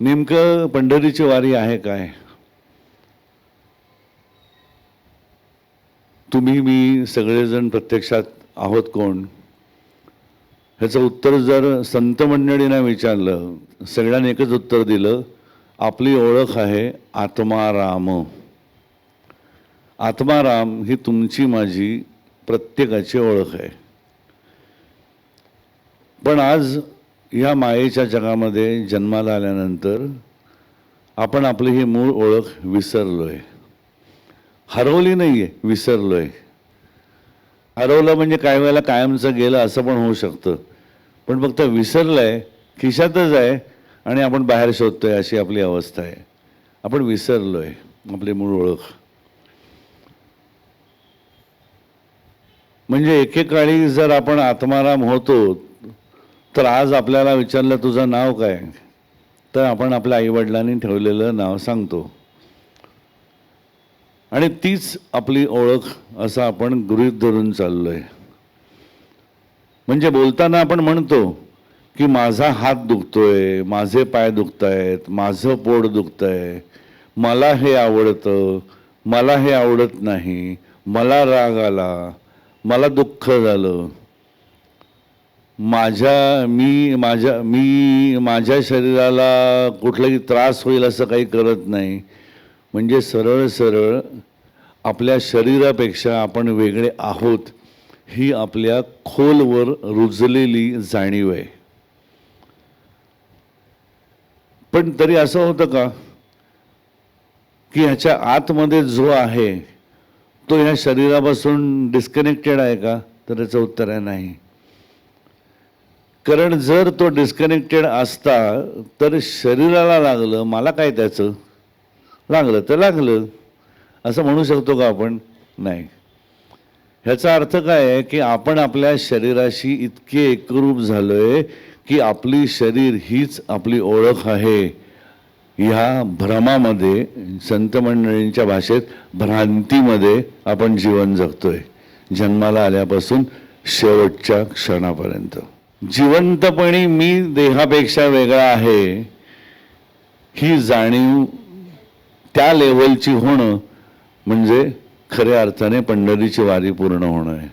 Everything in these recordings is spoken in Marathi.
नेमकं पंढरीची वारी आहे काय? तुम्ही मी सगळेजण प्रत्यक्षात आहोत कोण? ह्याचं उत्तर जर संत मंडळींना विचारलं सगळ्यांनी एकच उत्तर दिलं आपली ओळख आहे आत्माराम. आत्माराम ही तुमची माझी प्रत्येकाची ओळख आहे. पण आज या मायेच्या जगामध्ये जन्माला आल्यानंतर आपण आपली ही मूळ ओळख विसरलोय. हरवली नाही आहे विसरलोय. हरवलं म्हणजे काही वेळेला कायमचं गेलं असं पण होऊ शकतं. पण फक्त विसरलंय खिशातच आहे आणि आपण बाहेर शोधतोय अशी आपली अवस्था आहे. आपण विसरलोय आपली मूळ ओळख. म्हणजे एकेकाळी जर आपण आत्माराम होतो तर आज आपल्याला विचारलं तुझं नाव काय? तर आपण आपल्या आईवडिलांनी ठेवलेलं नाव सांगतो. आणि तीच आपली ओळख असं आपण गृहीत धरून चाललोय. म्हणजे बोलताना आपण म्हणतो की माझा हात दुखतोय माझे पाय दुखत आहेत माझं पोट दुखतंय मला हे आवडतं मला हे आवडत नाही मला राग आला मला दुःख झालं. माझ्या मी माझ्या मी माझ्या शरीराला कुठलाही त्रास होईल असं काही करत नाही. म्हणजे सरळ सरळ आपल्या शरीरापेक्षा आपण वेगळे आहोत ही आपल्या खोलवर रुजलेली जाणीव आहे. पण तरी असं होतं का? की ह्याच्या आतमध्ये जो आहे तो ह्या शरीरापासून डिस्कनेक्टेड आहे का? तर याचं उत्तर आहे नाही. कारण जर तो डिस्कनेक्टेड असता तर शरीराला लागलं मला काय त्याचं? लागलं तर लागलं. असं म्हणू शकतो का आपण? नाही. ह्याचा अर्थ काय आहे की आपण आपल्या शरीराशी इतके एकरूप झालो आहे की आपली शरीर हीच आपली ओळख आहे. ह्या भ्रमामध्ये संत मंडळींच्या भाषेत भ्रांतीमध्ये आपण जीवन जगतोय. जन्माला आल्यापासून शेवटच्या क्षणापर्यंत. जिवंतपणी मी देहापेक्षा वेगळा आहे ही जाणीव त्या लेवलची होणं म्हणजे खऱ्या अर्थाने पंढरीची वारी पूर्ण होणं आहे.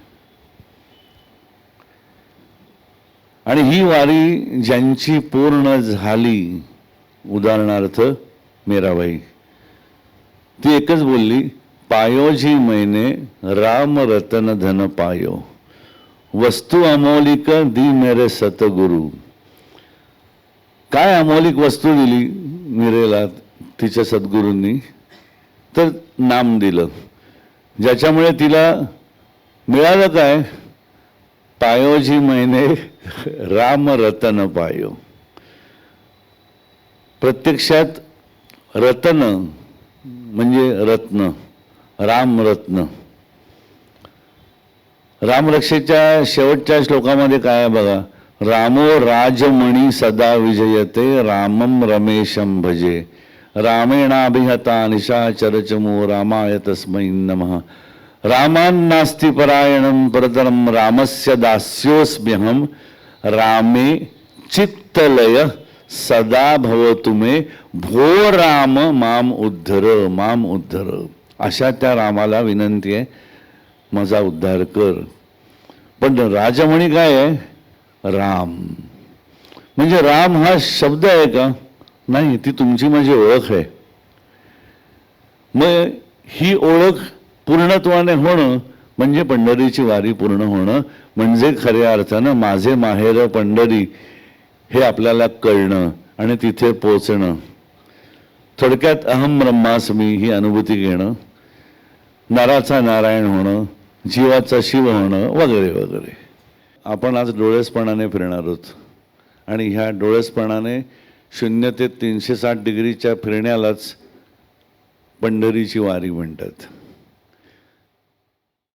आणि ही वारी ज्यांची पूर्ण झाली उदाहरणार्थ मेराबाई ती एकच बोलली पायोजी मैने राम रतन धन पायो. वस्तू अमौलिक दी मेरे सतगुरु. काय अमौलिक वस्तू दिली मिरेला तिच्या सद्गुरूंनी? तर नाम दिलं. ज्याच्यामुळे तिला मिळालं काय? पायोजी महिने राम रतन पायो. प्रत्यक्षात रतन म्हणजे रत्न राम रत्न. रामरक्षेच्या शेवटच्या श्लोकामध्ये काय आहे बघा? रामो राजमणी सदा विजयते रामम रमेशम भजे। रामेणाभिहता निशाचरचमो रामाय तस्मै नमः। रामान्नास्ति परायणं परतरं रामस्य दास्योऽस्म्यहं। रामे चित्तलय सदा भवतु मे। भो राम माम उद्धर माम उद्धर। अशा त्या रामाला विनंती आहे। माझा उद्धार कर. पण राजमणी काय आहे? राम. म्हणजे राम हा शब्द आहे का? नाही ती तुमची माझी ओळख आहे. मग ही ओळख पूर्णत्वाने होणं म्हणजे पंढरीची वारी पूर्ण होणं म्हणजे खऱ्या अर्थानं माझे माहेर पंढरी हे आपल्याला कळणं आणि तिथे पोचणं. थोडक्यात अहम ब्रह्मास्मी ही अनुभूती घेणं नराचा नारायण होणं जीवाचा शिव होणं वगैरे वगैरे. आपण आज डोळेसपणाने फिरणार आहोत. आणि ह्या डोळेसपणाने शून्य ते तीनशे साठ डिग्रीच्या फिरण्यालाच पंढरीची वारी म्हणतात.